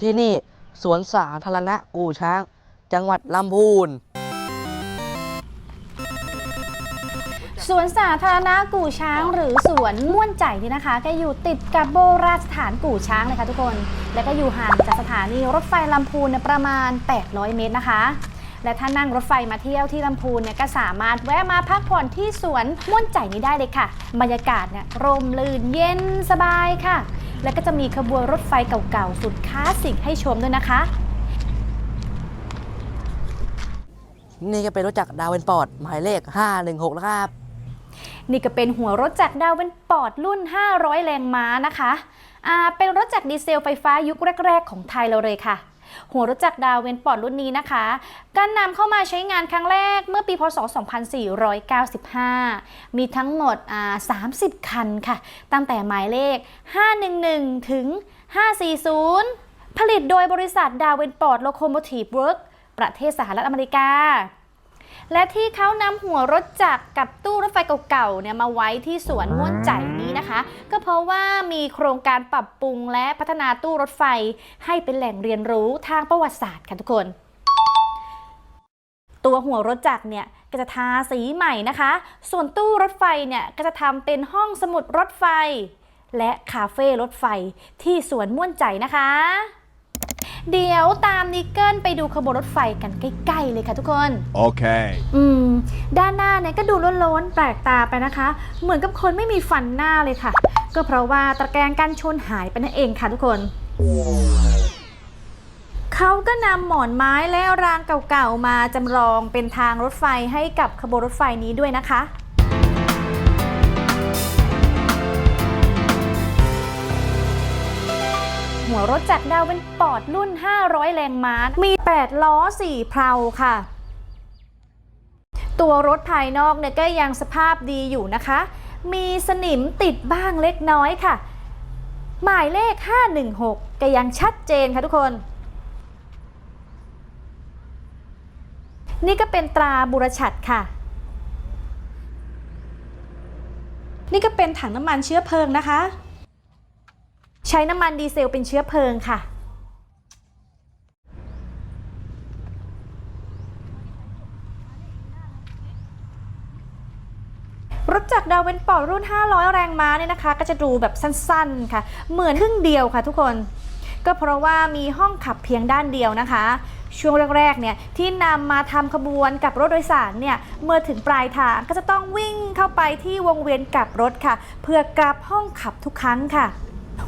ที่นี่สวนสาธารณะกู่ช้าง จังหวัดลำพูน สวนสาธารณะกู่ช้าง หรือสวนม่วนใจนี่นะคะ ก็อยู่ติดกับโบราณสถานกู่ช้างเลยค่ะทุกคน และก็อยู่ห่างจากสถานีรถไฟลำพูนประมาณ 800 เมตรนะคะ และถ้านั่งรถไฟมาเที่ยวที่ลำพูนเนี่ยก็สามารถแวะมาพักผ่อนที่สวนม่วนใจนี้ได้เลยค่ะ บรรยากาศเนี่ยร่มรื่นเย็นสบายค่ะ และก็จะมีขบวนรถไฟเก่าๆ สุดคลาสสิกให้ชมด้วยนะคะ นี่ก็เป็นรถจักรดาวเวนปอร์ตหมายเลข 516 นะครับ นี่ก็เป็นหัวรถจักรดาวเป็นปอร์ดรุ่น 500 แรงม้านะคะ อ่า เป็นรถจักรดีเซลไฟฟ้ายุคแรก ๆ ของไทยเราเลยค่ะ หัวรถจักรดาวเวนปอร์ดรุ่นนี้นะคะ การนำเข้ามาใช้งานครั้งแรกเมื่อปีพศ 2495 มีทั้งหมด 30 คันค่ะ ตั้งแต่หมายเลข 511 ถึง 540 ผลิตโดยบริษัทดาวเวนปอร์ดโลโคโมทีฟเวิร์กประเทศสหรัฐอเมริกา และที่เขานำหัวรถจักรกับตู้รถไฟเก่าๆเนี่ยมาไว้ที่สวนม่วนใจนี้นะคะ ก็เพราะว่ามีโครงการปรับปรุงและพัฒนาตู้รถไฟ ให้เป็นแหล่งเรียนรู้ทางประวัติศาสตร์ค่ะทุกคน ตัวหัวรถจักรเนี่ยก็จะทาสีใหม่นะคะ ส่วนตู้รถไฟเนี่ยก็จะทำเป็นห้องสมุดรถไฟ และคาเฟ่รถไฟที่สวนม่วนใจนะคะ เดี๋ยวตามนิกเกิลไปดูขบวนรถไฟกันใกล้ๆเลยค่ะทุกคน Okay. อืม ด้านหน้าเนี่ยก็ดูโล้นๆแปลกตาไปนะคะ เหมือนกับคนไม่มีฟันหน้าเลยค่ะ ก็เพราะว่าตะแกรงกันชนหายไปนั่นเองค่ะทุกคน เขาก็นำหมอนไม้และรางเก่าๆมาจำลองเป็นทางรถไฟให้กับขบวนรถไฟนี้ด้วยนะคะ หัวรถจักดาวเป็นปอร์ดรุ่น 500 แรงม้า มี 8 ล้อ 4 เพลาค่ะ ตัวรถภายนอกเนี่ยก็ยังสภาพดีอยู่นะคะ มีสนิมติดบ้างเล็กน้อยค่ะ หมายเลข 516 ก็ยังชัดเจนค่ะทุกคน นี่ก็เป็นตราบุรชัดค่ะนี่ก็เป็นถังน้ำมันเชื้อเพลิงนะคะ ใช้น้ำมันดีเซลเป็นเชื้อเพลิงค่ะ รถจักรดาวเวนปอร์รุ่น 500 แรงม้าเนี่ยนะคะ ก็จะดูแบบสั้นๆค่ะ เหมือนครึ่งเดียวค่ะทุกคน ก็เพราะว่ามีห้องขับเพียงด้านเดียวนะคะ ช่วงแรกๆเนี่ยที่นำมาทำขบวนกับรถโดยสารเนี่ยเมื่อถึงปลายทางก็จะต้องวิ่งเข้าไปที่วงเวียนกลับรถค่ะ เพื่อกลับห้องขับทุกครั้งค่ะ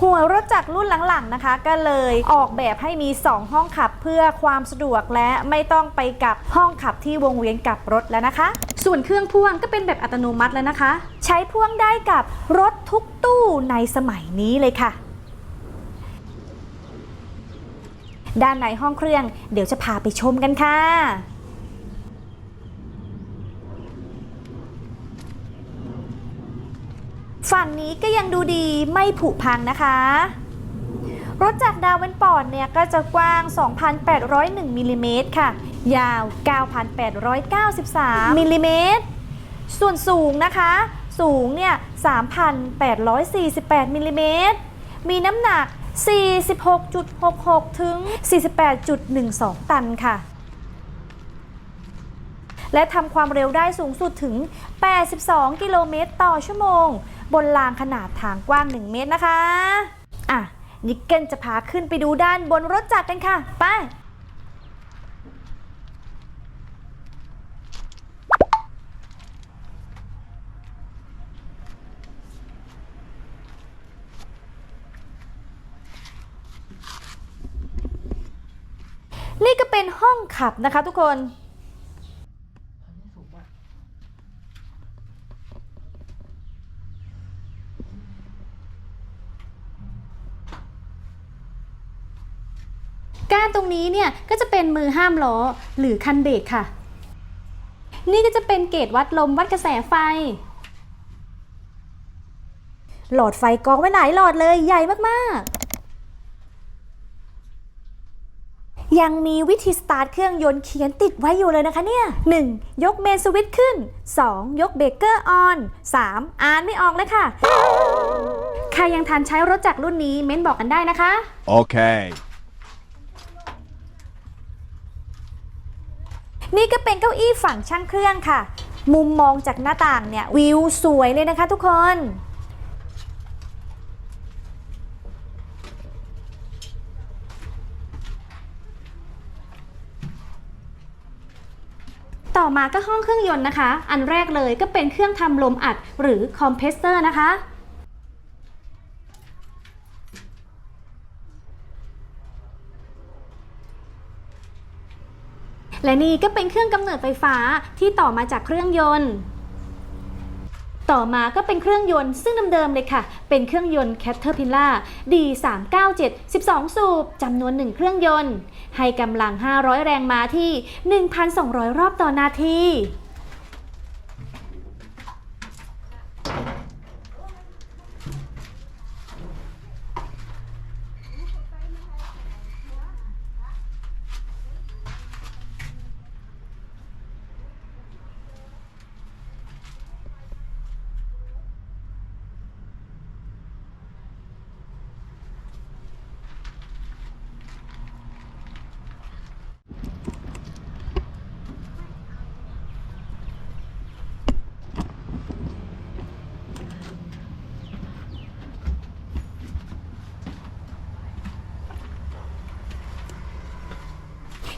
หัวรถจักรรุ่นหลังๆนะคะ ก็เลยออกแบบให้มี 2 ห้องขับเพื่อความสะดวกและไม่ต้องไปกับห้องขับที่วงเวียนกับรถแล้วนะคะ ส่วนเครื่องพ่วงก็เป็นแบบอัตโนมัติแล้วนะคะ ใช้พ่วงได้กับรถทุกตู้ในสมัยนี้เลยค่ะ ด้านในห้องเครื่องเดี๋ยวจะพาไปชมกันค่ะ ฝั่งนี้ก็ยังดูดีไม่ผุพังนะคะ รถจากรดาวเวนปอร์ตเนี่ยก็จะกว้าง 2,801มิลลิเมตรค่ะ ยาว 9,893มิลลิเมตร ส่วนสูงนะคะ สูงเนี่ย 3,848มิลลิเมตร มีน้ำหนัก 46.66 ถึง 48.12 ตันค่ะและทำความเร็วได้สูงสุดถึง 82 กิโลเมตรต่อชั่วโมง บนรางขนาดทางกว้าง 1 เมตรนะคะ อะ นิกเกิลจะพาขึ้นไปดูด้านบนรถจักรกันค่ะ ไป นี่ก็เป็นห้องขับนะคะทุกคนก้านตรงนี้เนี่ย ก็จะเป็นมือห้ามล้อหรือคันเบรกค่ะ นี่ก็จะเป็นเกจวัดลมวัดกระแสไฟ หลอดไฟกองไว้หลายหลอดเลยใหญ่มากๆ ยังมีวิธีสตาร์ทเครื่องยนต์เขียนติดไว้อยู่เลยนะคะเนี่ย 1. ยกเมนสวิตช์ขึ้น 2. ยกเบรกเกอร์ออน 3. อ่านไม่ออกเลยค่ะ ใครยังทันใช้รถจักรรุ่นนี้เม้นบอกกันได้นะคะ Okay. นี่ก็เป็นเก้าอี้ฝั่งช่างเครื่องค่ะ มุมมองจากหน้าต่างเนี่ยวิวสวยเลยนะคะทุกคนต่อมาก็ห้องเครื่องยนต์นะคะ อันแรกเลยก็เป็นเครื่องทำลมอัดหรือคอมเพรสเซอร์นะคะ และนี่ก็เป็นเครื่องกำเนิดไฟฟ้าที่ต่อมาจากเครื่องยนต์ ต่อมาก็เป็นเครื่องยนต์ซึ่งเดิมๆเลยค่ะ เป็นเครื่องยนต์ Caterpillar D397 12 สูบจำนวน 1 เครื่องยนต์ ให้กำลัง 500 แรงม้าที่ 1,200 รอบต่อนาที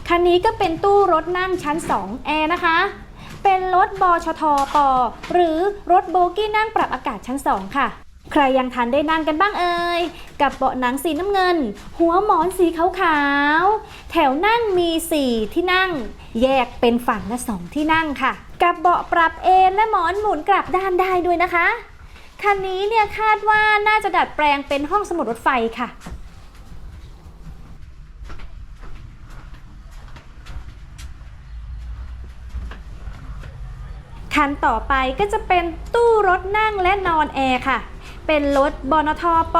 คั นนี้ก็เป็นตู้รถนั่งชั้น 2 แอร์นะคะ เป็นรถบชทปหรือรถโบกี้นั่งปรับอากาศชั้น 2 ค่ะ ใครยังทันได้นั่งกันบ้างเอ่ย กับเบาะหนังสีน้ำเงิน หัวหมอนสีขาวๆ แถวนั่งมี 4 ที่นั่ง แยกเป็นฝั่งละ 2 ที่นั่งค่ะ กับเบาะปรับเอนและหมอนหมุนกลับด้านได้ด้วยนะคะ คันนี้เนี่ยคาดว่าน่าจะดัดแปลงเป็นห้องสมุดรถไฟค่ะ คันต่อไปก็จะเป็นตู้รถนั่งและนอนแอร์ค่ะ เป็นรถบนทป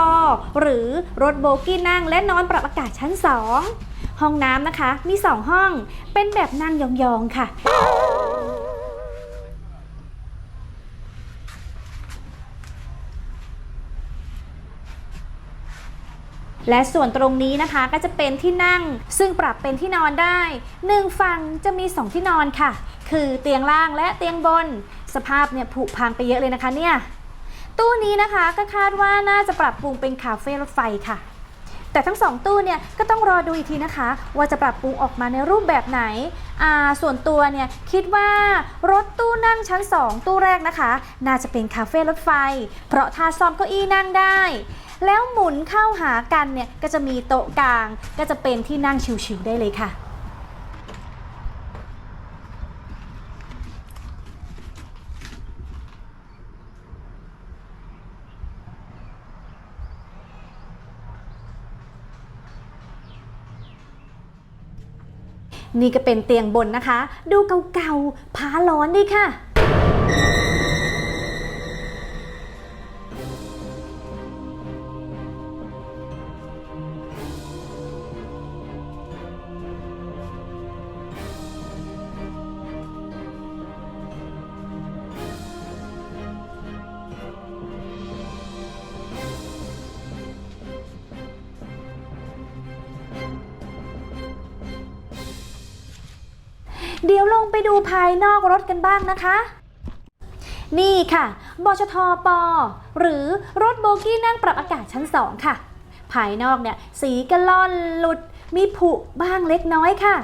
หรือรถโบกี้นั่งและนอนปรับอากาศชั้น 2 ห้องน้ำนะคะมี 2 ห้อง เป็นแบบนั่งยองๆค่ะและส่วนตรงนี้นะคะก็จะเป็นที่นั่ง ซึ่งปรับเป็นที่นอนได้หนึ่งฝั่งจะมี 2 ที่นอนค่ะ คือเตียงล่างและเตียงบน สภาพเนี่ยผุพังไปเยอะเลยนะคะเนี่ย ตู้นี้นะคะก็คาดว่าน่าจะปรับปรุงเป็นคาเฟ่รถไฟค่ะ แต่ทั้งสองตู้เนี่ยก็ต้องรอดูอีกทีนะคะ ว่าจะปรับปรุงออกมาในรูปแบบไหน อ่าส่วนตัวเนี่ยคิดว่ารถตู้นั่งชั้น 2 ตู้แรกนะคะ น่าจะเป็นคาเฟ่รถไฟ เพราะถ้าซ่อมเก้าอี้นั่งได้แล้วหมุนเข้าหากันเนี่ยก็จะมีโต๊ะกลาง ก็จะเป็นที่นั่งชิวๆได้เลยค่ะ นี่ก็เป็นเตียงบนนะคะ ดูเก่าๆผาร้อนดีค่ะ เดี๋ยวลงไปดูภายนอกรถกันบ้างนะคะ นี่ค่ะ บชทป หรือรถโบกี้นั่งปรับอากาศชั้น 2 ค่ะ ภายนอกเนี่ยสีกระล่อนหลุด มีผุบ้างเล็กน้อยค่ะ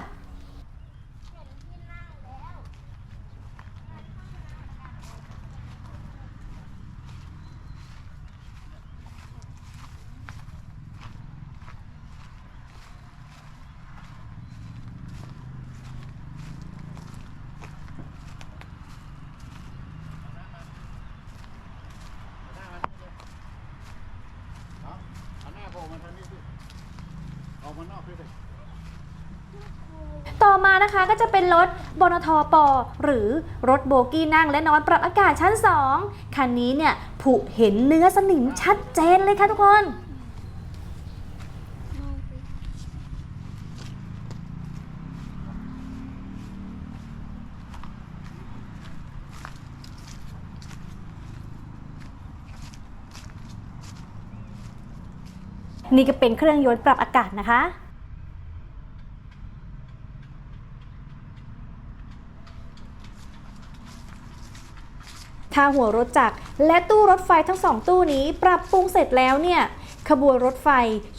เอาเอาหน้าโผล่มาทางนี้สิ อกมานอกด้วยสิต่อมานะคะก็จะเป็นรถบนทปหรือรถโบกี้นั่งและนอนปรับอากาศชั้น 2 คันนี้เนี่ยผุเห็นเนื้อสนิมชัดเจนเลยค่ะทุกคน นี่ก็เป็นเครื่องยนต์ปรับอากาศนะคะ ถ้าหัวรถจักรและตู้รถไฟทั้งสองตู้นี้ปรับปรุงเสร็จแล้วเนี่ยขบวนรถไฟ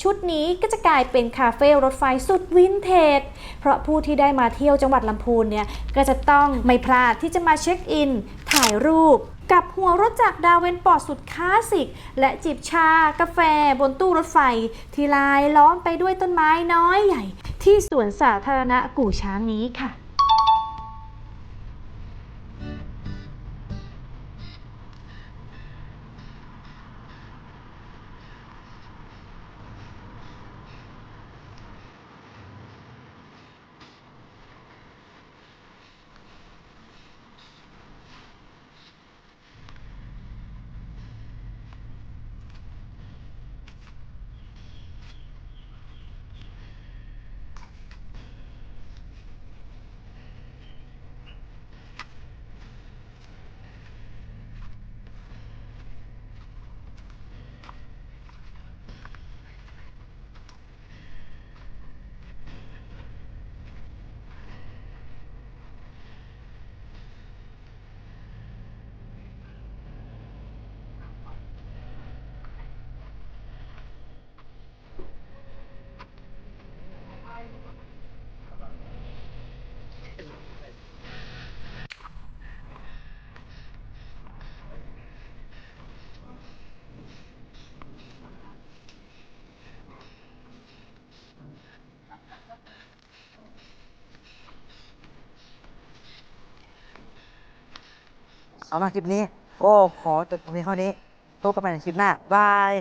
ชุดนี้ก็จะกลายเป็นคาเฟ่รถไฟสุดวินเทจ เพราะผู้ที่ได้มาเที่ยวจังหวัดลำพูนเนี่ย ก็จะต้องไม่พลาดที่จะมาเช็คอิน ถ่ายรูป กับหัวรถจักรดาวเวนปอร์ตสุดคลาสสิก และจิบชากาแฟบนตู้รถไฟ ที่ลายล้อมไปด้วยต้นไม้น้อยใหญ่ ที่สวนสาธารณะกู่ช้างนี้ค่ะ เอามาคลิปนี้ โอ้ขอจบตรงนี้เท่านี้พบกันใหม่ในคลิปหน้าบาย